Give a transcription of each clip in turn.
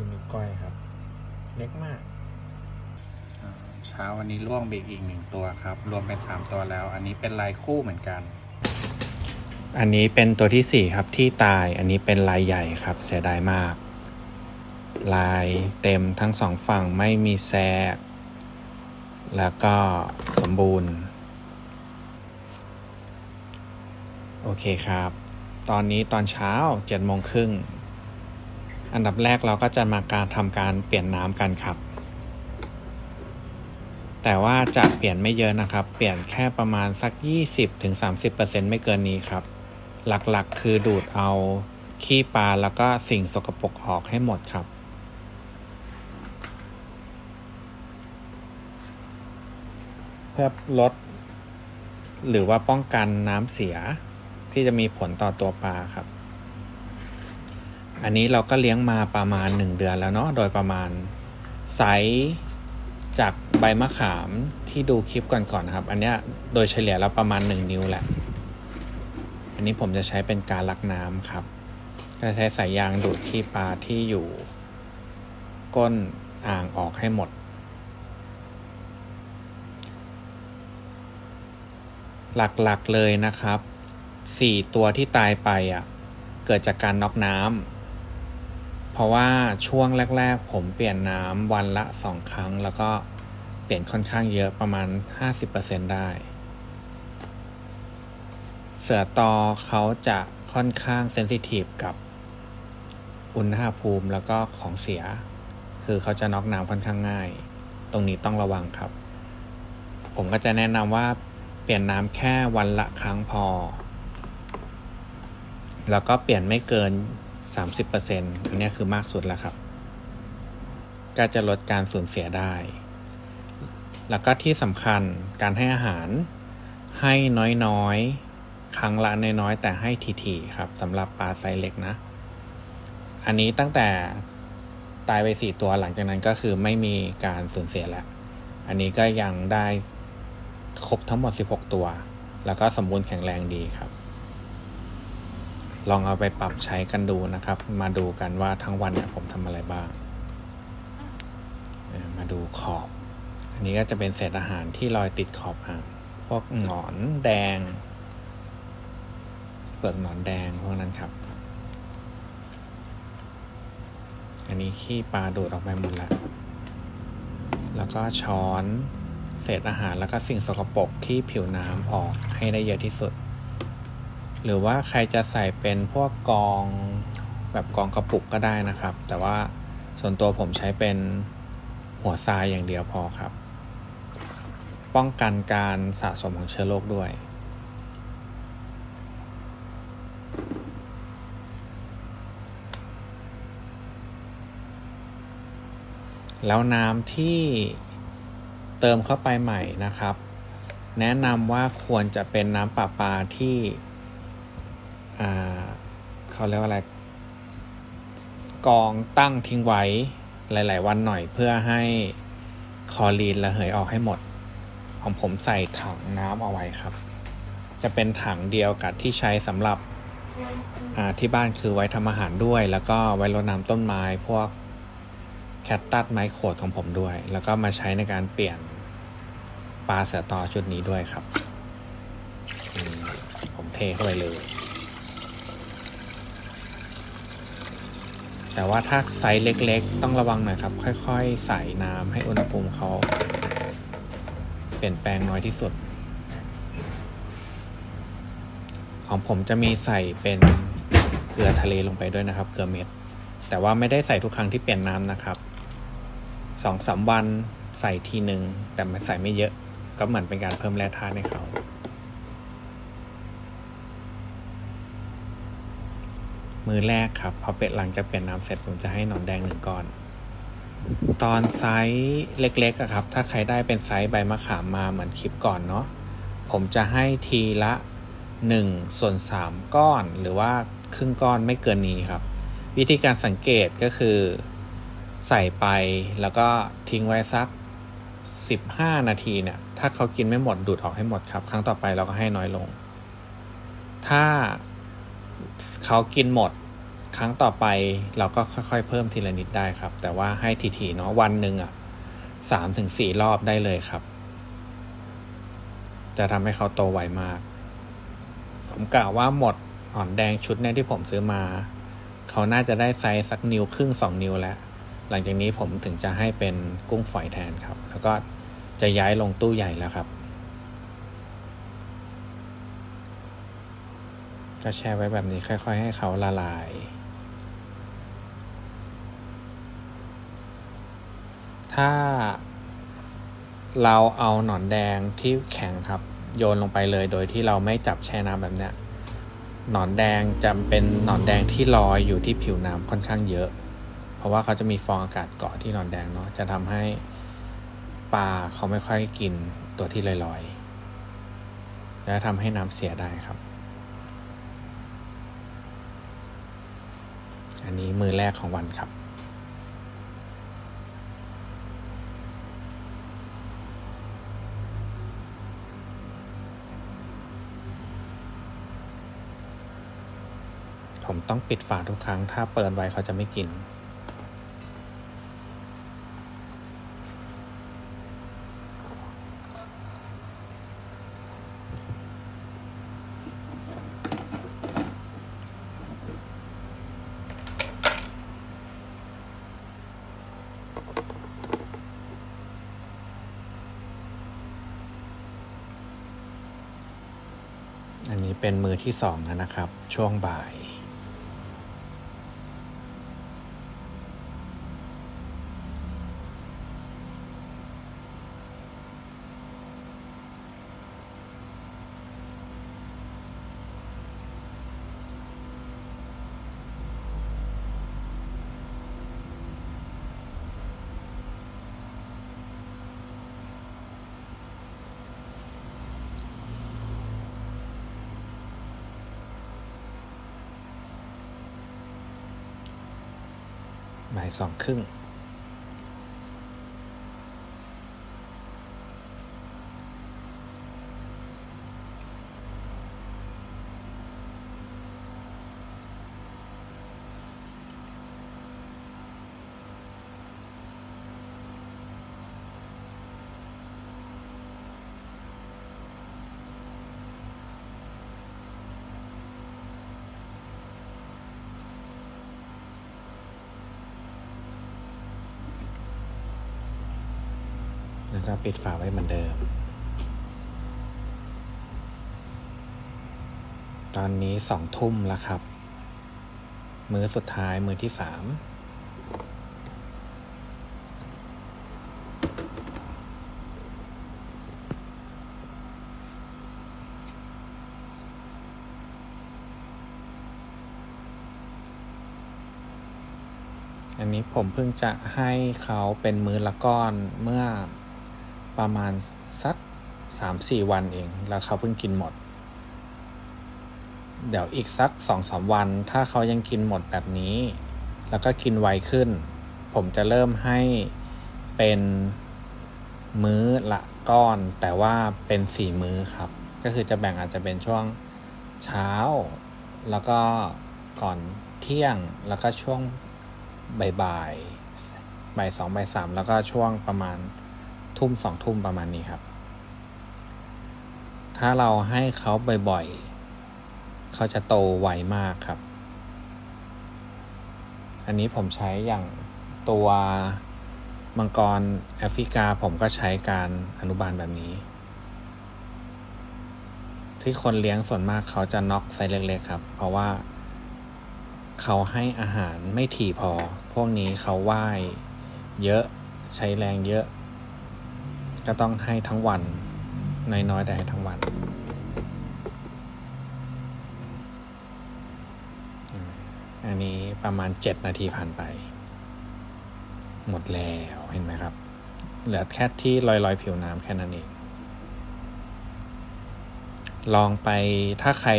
ดูนิ้วก้อยครับ เล็กมากอ่าเช้าวันนี้ล่วงไปอีกหนึ่งตัวครับ รวมเป็นสามตัวแล้ว อันนี้เป็นลายคู่เหมือนกัน อันนี้เป็นตัวที่สี่ครับที่ตายอันนี้เป็นลายใหญ่ครับ เสียดายมาก ลายเต็มทั้งสองฝั่งไม่มีแทรกแล้วก็สมบูรณ์ โอเคครับ ตอนนี้ตอนเช้าเจ็ดโมงครึ่ง อันดับแรกเราก็จะมาการทำการเปลี่ยนน้ำกันครับ แต่ว่าจะเปลี่ยนไม่เยอะนะครับ เปลี่ยนแค่ประมาณสัก 20-30%ไม่เกินนี้ครับ หลักๆคือดูดเอาขี้ปลาแล้วก็สิ่งสกปรกออกให้หมดครับ เพื่อลด หรือว่าป้องกันน้ำเสียที่จะมีผลต่อตัวปลาครับ อันนี้เราก็เลี้ยงมาประมาณ 1 เดือนแล้วเนาะ โดยประมาณไซส์จากใบมะขามที่ดูคลิปก่อนๆนะครับ อันเนี้ยโดยเฉลี่ยแล้วประมาณ 1 นิ้วแหละ อันนี้ผมจะใช้เป็นการลักน้ำครับ ก็ใช้สายยางดูดขี้ปลาที่อยู่ ก้นอ่างออกให้หมด หลักๆเลยนะครับสี่ตัวที่ตายไปอะ เกิดจากการน็อกน้ำ ราะว่าช่วงแรก ๆ ผมเปลี่ยนน้ำวันละสองครั้ง แล้วก็เปลี่ยนค่อนข้างเยอะประมาณ 50%ได้ เสือตอเขาจะค่อนข้างเซนซิทีฟกับอุณหภูมิแล้วก็ของเสีย คือเขาจะน็อกน้ำค่อนข้างง่าย ตรงนี้ต้องระวังครับ ผมก็จะแนะนำว่าเปลี่ยนน้ำแค่วันละครั้งพอ แล้วก็เปลี่ยนไม่เกิน 30%อันเนี้คือมากสุดแล้วครับ ก็จะลดการสูญเสียได้ แล้วก็ที่สำคัญการให้อาหารให้น้อยๆ ครั้งละน้อยๆ แต่ให้ทีๆครับสำหรับปลาไซส์เล็กนะ อันนี้ตั้งแต่ตายไปสี่ตัวหลังจากนั้นก็คือไม่มีการสูญเสียแล้ว อันนี้ก็ยังได้ครบทั้งหมด 16 ตัว แล้วก็สมบูรณ์แข็งแรงดีครับ ลองเอาไปปรับใช้กันดูนะครับ มาดูกันว่าทั้งวันเนี่ยผมทำอะไรบ้าง มาดูขอบ อันนี้ก็จะเป็นเศษอาหารที่ลอยติดขอบอ่างพวกหงอนแดง เปลือกหนอนแดงพวกนั้นครับ อันนี้ขี้ปลาดูดออกไปหมดแล้ว แล้วก็ช้อนเศษอาหารแล้วก็สิ่งสกปรกที่ผิวน้ำออกให้ได้เยอะที่สุด หรือว่าใครจะใส่เป็นพวกกองแบบกองกระปุกก็ได้นะครับ แต่ว่าส่วนตัวผมใช้เป็นหัวทรายอย่างเดียวพอครับ ป้องกันการสะสมของเชื้อโรคด้วย แล้วน้ำที่เติมเข้าไปใหม่นะครับ แนะนำว่าควรจะเป็นน้ำประปาที่ เขาเรียกว่าอะไร กองตั้งทิ้งไว้หลาย ๆ วันหน่อยเพื่อให้คอรีนระเหยออกให้หมด ของผมใส่ถังน้ำเอาไว้ครับ จะเป็นถังเดียวกับที่ใช้สำหรับที่บ้านคือไว้ทำอาหารด้วย แล้วก็ไว้รดน้ำต้นไม้พวกแคตตัสไม้โขดของผมด้วย แล้วก็มาใช้ในการเปลี่ยนปลาเสือตอชุดนี้ด้วยครับ ผมเทเข้าไปเลย แต่ว่าถ้าไซส์เล็กๆ ต้องระวังหน่อยครับ ค่อยๆ ใส่น้ำให้อุณหภูมิเขาเปลี่ยนแปลงน้อยที่สุด ของผมจะมีใส่เป็นเกลือทะเลลงไปด้วยนะครับ เกลือเม็ด แต่ว่าไม่ได้ใส่ทุกครั้งที่เปลี่ยนน้ำนะครับสองสามวันใส่ทีหนึ่งแต่ไม่ใส่ไม่เยอะ ก็เหมือนเป็นการเพิ่มแร่ธาตุให้เขา มือแรกครับพอเป็ดหลังจากเปลี่ยนน้ำเสร็จผมจะให้หนอนแดงหนึ่งก้อน ตอนไซส์เล็กๆอะครับ ถ้าใครได้เป็นไซส์ใบมะขามมาเหมือนคลิปก่อนเนาะผมจะให้ทีละ1ส่วน3 ก้อนหรือว่าครึ่งก้อนไม่เกินนี้ครับ วิธีการสังเกตก็คือใส่ไปแล้วก็ทิ้งไว้สัก 15 นาทีเนี่ยถ้าเขากินไม่หมดดูดออกให้หมดครับ ครั้งต่อไปเราก็ให้น้อยลง ถ้า เขากินหมดครั้งต่อไปเราก็ค่อยๆ เพิ่มทีละนิดได้ครับ แต่ว่าให้ถี่ๆเนาะวันหนึ่งอะสามถึงสี่รอบได้เลยครับ จะทำให้เขาโตไวมาก ผมกล่าวว่าหมดหอนแดงชุดเนี่ยที่ผมซื้อมา เขาน่าจะได้ไซส์สักนิ้วครึ่งสองนิ้วแล้ว หลังจากนี้ผมถึงจะให้เป็นกุ้งฝอยแทนครับ แล้วก็จะย้ายลงตู้ใหญ่แล้วครับ ก็แช่ไว้แบบนี้ค่อย ๆ ให้เขาละลาย ถ้าเราเอาหนอนแดงที่แข็งครับ โยนลงไปเลยโดยที่เราไม่จับแช่น้ำแบบเนี้ยหนอนแดงจะเป็นหนอนแดงที่ลอยอยู่ที่ผิวน้ำค่อนข้างเยอะ เพราะว่าเขาจะมีฟองอากาศเกาะที่หนอนแดงเนาะจะทำให้ปลาเขาไม่ค่อยกินตัวที่ลอยๆและทำให้น้ำเสียได้ครับ อันนี้มือแรกของวันครับผมต้องปิดฝาทุกครั้ง ถ้าเปิดไว้เขาจะไม่กิน อันนี้เป็นมือที่สองแล้วนะครับ ช่วงบ่าย บ่ายสองครึ่ง แล้วก็ปิดฝาไว้เหมือนเดิม ตอนนี้สองทุ่มแล้วครับ มือสุดท้ายมือที่สามอันนี้ผมเพิ่งจะให้เขาเป็นมือละก้อนเมื่อ ประมาณสักสามสี่วันเอง แล้วเขาเพิ่งกินหมด เดี๋ยวอีกสักสองสามวัน ถ้าเขายังกินหมดแบบนี้ แล้วก็กินไวขึ้น ผมจะเริ่มให้เป็นมื้อละก้อน แต่ว่าเป็นสี่มื้อครับ ก็คือจะแบ่งอาจจะเป็นช่วงเช้า แล้วก็ก่อนเที่ยงแล้วก็ช่วงบ่ายบ่ายบ่ายสองบ่ายสามแล้วก็ช่วงประมาณ ทุ่มสองทุ่มประมาณนี้ครับ ถ้าเราให้เขาบ่อยๆ เขาจะโตไวมากครับ อันนี้ผมใช้อย่างตัวมังกรแอฟริกาผมก็ใช้การอนุบาลแบบนี้ ที่คนเลี้ยงส่วนมากเขาจะน็อกไซส์เล็กๆครับ เพราะว่า เขาให้อาหารไม่ถี่พอ พวกนี้เขาว่ายเยอะใช้แรงเยอะ ก็ต้องให้ทั้งวันนน้อยแต่ให้ทั้งวัน อันนี้ประมาณเจ็ดนาทีผ่านไป หมดแล้วเห็นไหมครับ เหลือแค่ที่ลอยๆ ผิวน้ำแค่นั้นเองลองไปถ้าใคร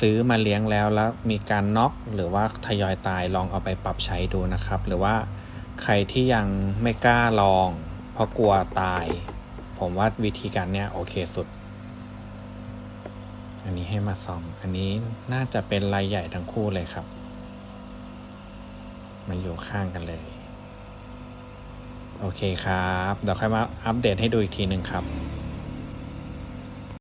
ซื้อมาเลี้ยงแล้วแล้วมีการน็อกหรือว่าทยอยตายลองเอาไปปรับใช้ดูนะครับ หรือว่าใครที่ยังไม่กล้าลอง ราะกลัวตาย ผมว่าวิธีการเนี้ยโอเคสุด อันนี้ให้มาส่องอันนี้น่าจะเป็นรายใหญ่ทั้งคู่เลยครับ มันอยู่ข้างกันเลย โอเคครับ เดี๋ยวค่อยมาอัปเดตให้ดูอีกทีหนึ่งครับ